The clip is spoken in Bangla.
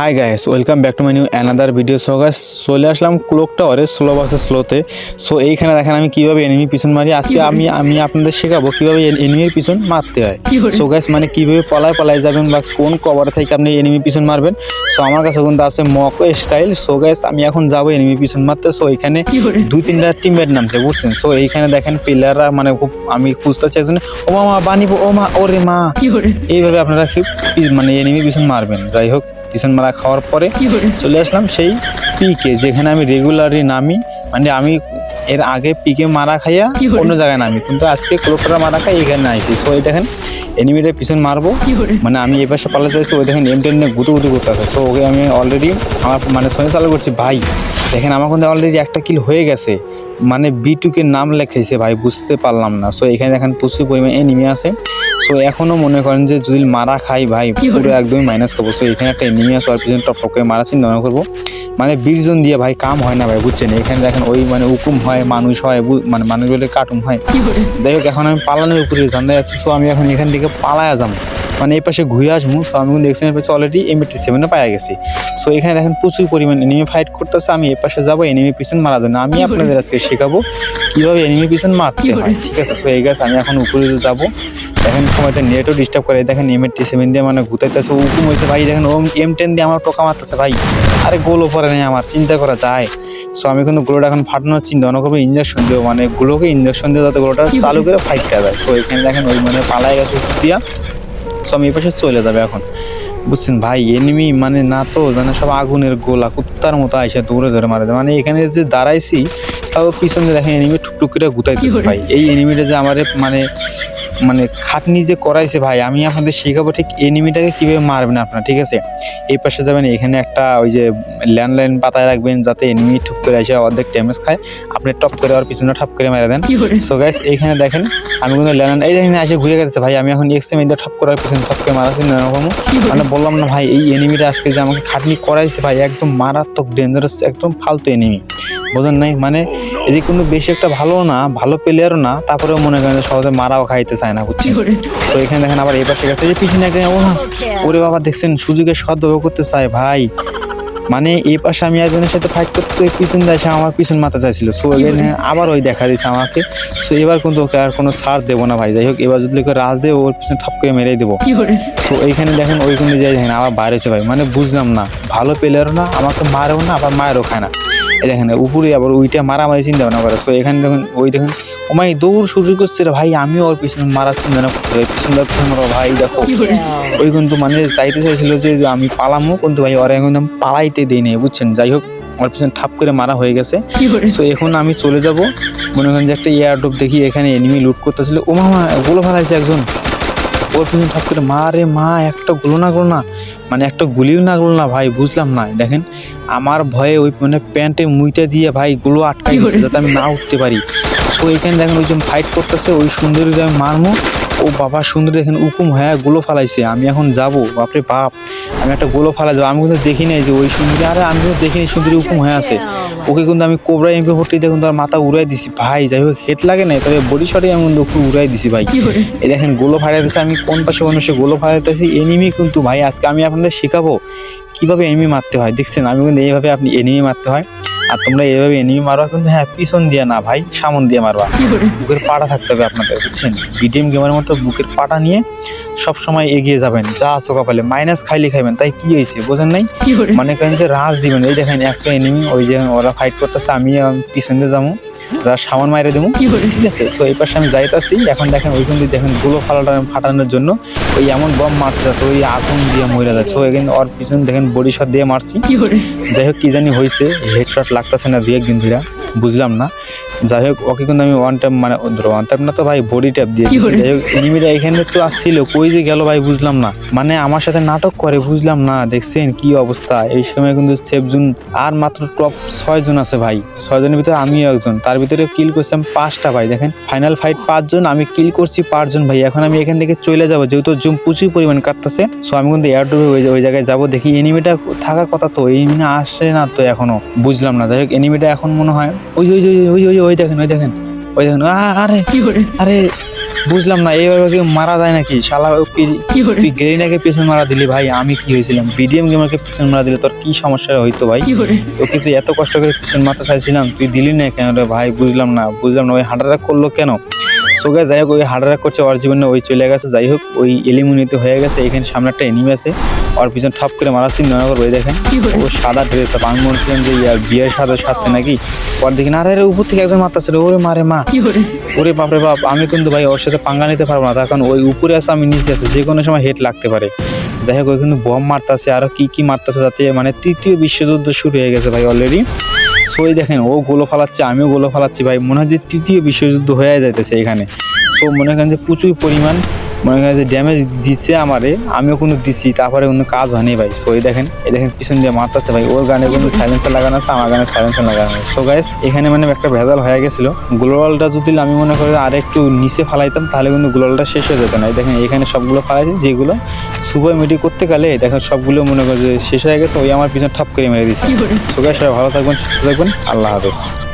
Hi guys welcome back to my new another video so guys চলে আসলাম ক্লোক টাওয়ারে স্লো বাসে স্লোতে সো এইখানে দেখেন আমি কীভাবে এনিমি পিছন মারি। আজকে আমি আমি আপনাদের শেখাবো কীভাবে এনিমির পিছন মারতে হয়। সো গাইস মানে কীভাবে পলায় পলায় যাবেন বা কোন কভার থেকে আপনি এনিমি পিছন মারবেন। সো আমার কাছে কিন্তু আছে মক স্টাইল সো গাইস আমি এখন যাব এনিমি পিছন মারতে। সো এখানে দুই তিনটা টিমমেট নামছে বুঝছেন? সো এইখানে দেখেন প্লেয়াররা মানে খুব আমি খুঁজতেছি একজন ও মা মা বানিব ও মা ওরে মা। এইভাবে আপনারা কি মানে এনিমি পিছন মারবেন। যাই হোক। পিছন মারা খাওয়ার পরে চলে আসলাম সেই পিকে যেখানে আমি রেগুলারলি নামি। মানে আমি এর আগে পিকে মারা খাইয়া অন্য জায়গায় নামি। কিন্তু আজকে কলকাতা মারা খাই এখানে আইসি। সো এই দেখেন এনিমিটার পিছন মারবো। মানে আমি এই পাশে পালাতে যাচ্ছি ওই দেখেন এম টেন গুতো গুতো করতে আছে সো ওকে আমি অলরেডি আমার মানে সঙ্গে চালু করছি ভাই দেখেন আমার কিন্তু অলরেডি একটা কিল হয়ে গেছে। মানে বি টুকে নাম লেখাইছে ভাই বুঝতে পারলাম না। সো এখানে দেখেন প্রচুর পরিমাণে এনিমি আছে। সো এখনও মনে করেন যে যদি মারা খাই ভাই পুরো একদমই মাইনাস খাব। সো এখানে একটা এনিমি আছে ওর পিছনে টপ টপ করে মারা চিন্তা করব। মানে বীরজন দিয়ে ভাই কাম হয় না ভাই বুঝছেন? এখানে দেখেন ওই মানে হুকুম হয় মানুষ হয় মানে মানুষ বলে কার্টুন হয় যাই হোক এখন আমি পালানোর উপরে ধান্দায় আছি সো আমি এখন এখান থেকে পালায়া যাব মানে এই পাশে ঘুরে আসব সো আমি কিন্তু এক্সিডেন্ট পেয়েছি অলরেডি এমএটি সেভেনে পাওয়া গেছি। সো এখানে দেখেন প্রচুর পরিমাণ এনিমি ফাইট করতেছে আমি এই পাশে যাব এনিমি পিছন মারা জন্য। আমি আপনাদের আজকে শেখাবো কীভাবে এনিমি পিছন মারতে হয়। ঠিক আছে সো এই গাছ আমি এখন উপরে যাব এখন সময়তে নেটও ডিস্টার্ব করে দেখেন এম এমএটি সেভেন দিয়ে মানে ঘুতাইতেছে হুকুম হয়েছে ভাই দেখেন ওম এম টেন দিয়ে আমার টোকা মারতেছে ভাই। আরে গোলও পরে নেই আমার চিন্তা করা যায়। সো আমি কিন্তু গোলোটা এখন ফাটানোর চিন্তা ভাবনা করব ইঞ্জেকশন দেবো মানে গুলোকে ইঞ্জেকশন দিয়ে যাতে গোলোটা চালু করে? ফাইটটা যায়। সো এখানে দেখেন ওই মানে পালায় গেছে দিয়া। সো আমি এই পাশে চলে যাবে এখন বুঝছেন ভাই এনিমি মানে না তো মানে সব আগুনের গোলা কুত্তার মতো আইসা দৌড়ে ধরে মারে। মানে এখানে যে দাঁড়াইছি তাও পিছনে দেখেন এনিমি টুকটুক করে গুতাইতেছে? ভাই এই এনিমিটা যে আমার মানে মানে খাটনি যে করাইছে ভাই আমি আপনাদের শেখাবো ঠিক এনিমিটাকে কীভাবে মারবেন আপনারা ঠিক আছে? এই পাশে যাবেন এখানে একটা ওই যে ল্যান্ডলাইন পাতায় রাখবেন যাতে এনিমি ঠুক করে এসে অর্ধেক ড্যামেজ খায়। আপনি টপ করে ওর পিছনে ঠপ করে মেরে দেন। সো গাইস এইখানে দেখেন আমি কিন্তু ল্যান্ড এই দেখেন এসে ঘুরে গেছে ভাই আমি এখন এক্সএম দিয়ে ঠপ করার পিছনে ঠপ করে মারাচ্ছি নানারকম মানে বললাম না ভাই এই এনিমিটা আজকে যে আমাকে খাটনি করাইছে ভাই একদম মারাত্মক ডেঞ্জারাস একদম ফালতু এনিমি বোঝেন নাই? মানে এদিকে কিন্তু বেশি একটা ভালো না ভালো প্লেয়ারও না তারপরেও মনে করেন যে সহজে মারাও খাইতে চায় না বুঝছেন? তো এখানে দেখেন আবার এই পাশে গেছে এই পিছনে একটা ও না, ওরে বাবা দেখছেন সুযোগের সদ্ব্যবহার করতে চায় ভাই। মানে এই পাশে আমি একজনের সাথে ফাইট করতে তো পিছন দিয়ে আমার পিছন মাথা চাইছিল। সো এখানে আবার ওই দেখা দিয়েছে আমাকে। সো এবার কিন্তু ওকে আর কোনো ছাড় দেবো না ভাই। যাই হোক এবার যদি ওকে রাজ দেবো ওর পিছনে ঠপ করে মেরেই দেবো। সো এইখানে দেখেন ওই কিন্তু যাই দেখেন আবার বাইরে হচ্ছে ভাই মানে বুঝলাম না ভালো প্লেয়ারও না আমাকে মারেও না আবার মায়েরও খায় না। দেখেন উপরে আবার ওইটা মারামারি চিন্তা ভাবনা করে। সো এখানে দেখুন ওই দেখুন ও মাই দৌড় শুরু করছে রে ভাই আমিও ওর পিছনে মারার চিন্তা ভাবনা করতে ভাই পিছনে ভাই দেখো। ওই কিন্তু মানে চাইতে চাইছিল যে আমি পালামো কিন্তু ভাই ওরা এখন পালাইতে দিই নাই বুঝছেন? যাই হোক আমার পিছনে ঠাপ করে মারা হয়ে গেছে। সো এখন আমি চলে যাব। মনে করেন যে একটা এয়ার ড্রপ দেখি এখানে এনিমি লুট করতেছিল। ও মামা গুলো ফেলাইছে একজন। ওর পিছনে ঠাপ করে মা রে মা একটা গুলো না গুলো না। মানে একটা গুলিও না গুলো না ভাই বুঝলাম না। দেখেন আমার ভয়ে ওই মানে প্যান্টে মুইতে দিয়ে ভাই গুলো আটকাই গেছে যাতে আমি না উঠতে পারি। তো এখানে দেখেন ওই যে ফাইট করতেছে ওই সুন্দরীকে আমি মারমো। ও বাবা সুন্দর দেখেন উকুম হ্যাঁ গুলো ফালাইছে। আমি এখন যাব বাপরে বাপ আমি একটা গোলো ফালা যাব আমি কিন্তু দেখি নাই যে ওই সুন্দরী আরে আমি কিন্তু দেখিনি সুন্দরী উকুম হয়ে আছে। ওকে কিন্তু আমি কোবরা এমপি ফোরটি দেখুন তার মাথা উড়াই দিছি। ভাই যাই হোক হেড লাগে নাই তবে বডি শটে আমি কিন্তু উড়াই দিছি ভাই। এই দেখেন গোলো ফাড়াইতেছে আমি কোন পাশে মানুষে গোলো ফাড়াইতেছি এনিমি কিন্তু ভাই আজকে আমি আপনাদের শেখাবো। কীভাবে এনিমি মারতে হয় দেখছেন? আমি কিন্তু এইভাবে আপনি এনিমি মারতে হয়। আর তোমরা এভাবে এনিমি মারবা কিন্তু হ্যাঁ পিছন দিয়ে না ভাই সামন দিয়ে মারবা। বুকের পাটা থাকতে হবে আপনাদের বুঝছেন? বিডিএম গেমের মতো বুকের পাটা নিয়ে সব সময় এগিয়ে যাবেন যা আছো কপালে মাইনাস খাইলে খাইবেন তাই কি হয়েছে বোঝেন নাই? মনে করেন যে রাজ দিবেন এই দেখেন একটা এনিমি ওই যে ওরা ফাইট করতেছে আমি পিছন দিয়ে যাব যা সামান মাইরে দেবো। ঠিক আছে সো এই পাশে আমি যাইতাছি এখন দেখেন ওই কিন্তু দেখেনগুলো ফালাটা ফাটানোর জন্য ওই এমন বম মারছে তো ওই আগুন দিয়ে মরে যাচ্ছে ওই এখানে ওর পিছন দেখেন বডি শট দিয়ে মারছি। যাই হোক কি জানি হয়েছে হেডশট লাগতেছে না দু একদিন ধরে বুঝলাম না। যাই হোক ওকে কিন্তু আমি ওয়ান টাইম মানে ধরো ওয়ান টাইম না তো ভাই বডি ট্যাপ দিয়ে? যাই হোক এনিমিটা এখানে তো আসছিল কই যে গেল ভাই বুঝলাম না। মানে আমার সাথে নাটক করে বুঝলাম না দেখছেন কি অবস্থা? এই সময় কিন্তু সেফ জুন আর মাত্র টপ ছয় জন আছে ভাই। ছয় জনের ভিতরে আমিও একজন। তার ভিতরে কিল করছিলাম পাঁচটা ভাই দেখেন। ফাইনাল ফাইট পাঁচজন আমি কিল করছি পাঁচজন ভাই। এখন আমি এখান থেকে চলে যাব যেহেতু জুম প্রচুর পরিমাণ কাটতেছে সো আমি কিন্তু এয়ারড্রপে ওই ওই জায়গায় যাব দেখি। এনিমিটা থাকার কথা তো এনিমি আসে না তো এখনও বুঝলাম না। যাই হোক এনিমিটা এখন মনে হয় ওই যে- ওই ওই ওই ওই দেখেন ওই দেখেন ওই দেখেন। আরে আরে বুঝলাম না কেউ মারা যায় নাকি? শালা কি- তুই গেরিনাকে পেছন মারা দিলি ভাই আমি কি হয়েছিলাম? বিডিএম গেমারকে পেছন মারা দিলে তোর কি সমস্যা হইতো ভাই? তো কিছু এত কষ্ট করে পিছন মারতে চাইছিলাম তুই দিলি না কেন রে ভাই? বুঝলাম না বুঝলাম না ওই হার্ট অ্যাটাক করল কেন? সোগে যাই হোক ওই হার্ট অ্যাটাক করছে ওর জীবনে ওই চলে গেছে। যাই হোক ওই এলিমিনিতে হয়ে গেছে এখানে সামনে একটা এনিমি আছে। ওর পিছন ঠপ করে মারাচ্ছি নয় ওই দেখেন। ও সাদা ড্রেস আমি মনে ছিলাম যে ইয়ার বিয়ের সাথে সাজছে নাকি? ওর দিকে না আরে উপর থেকে একজন মারতেছে ওরে মারে মা। ওরে বাপরে বাপ আমি কিন্তু ভাই ওর সাথে পাঙ্গা নিতে পারব না। তখন ওই উপরে আছে আমি নিচে আছে যে কোনো সময় হেড লাগতে পারে। যাই হোক ওই কিন্তু বম মারতেছে আরও কি কি মারতেছে যাতে মানে তৃতীয় বিশ্বযুদ্ধ শুরু হয়ে গেছে ভাই অলরেডি সো এই দেখেন ও গোলো ফালাচ্ছে আমিও গোলো ফালাচ্ছি ভাই। মনে হয় যে তৃতীয় বিশ্বযুদ্ধ হয়ে যাইতেছে এখানে। সো মনে করেন যে প্রচুর পরিমাণ মনে করেন যে ড্যামেজ দিচ্ছে আমারে আমিও কিন্তু দিছি তারপরে কোনো কাজ হয়নি ভাই। সো এই দেখেন এই দেখেন পিছন দিয়ে মারতেছে ভাই। ওর গানে কিন্তু সাইলেন্সার লাগানো আছে আমার গানে সাইলেন্সার লাগানো আছে। সো গাইস এখানে মানে একটা ভেজাল হয়ে গেছিল। গ্লোবালটা যদি আমি মনে করি আর একটু নিচে ফালাইতাম তাহলে কিন্তু গ্লোবালটা শেষ হয়ে যেত না। এই দেখেন এখানে সবগুলো ফালাইছে যেগুলো সুপার মেডি করতে গেলে দেখেন সবগুলো মনে করি যে শেষ হয়ে গেছে ওই আমার পিছনে ঠাপ করে মেরে দিচ্ছে সো গাইস সবাই ভালো থাকবেন সুস্থ থাকবেন। আল্লাহ হাফেজ।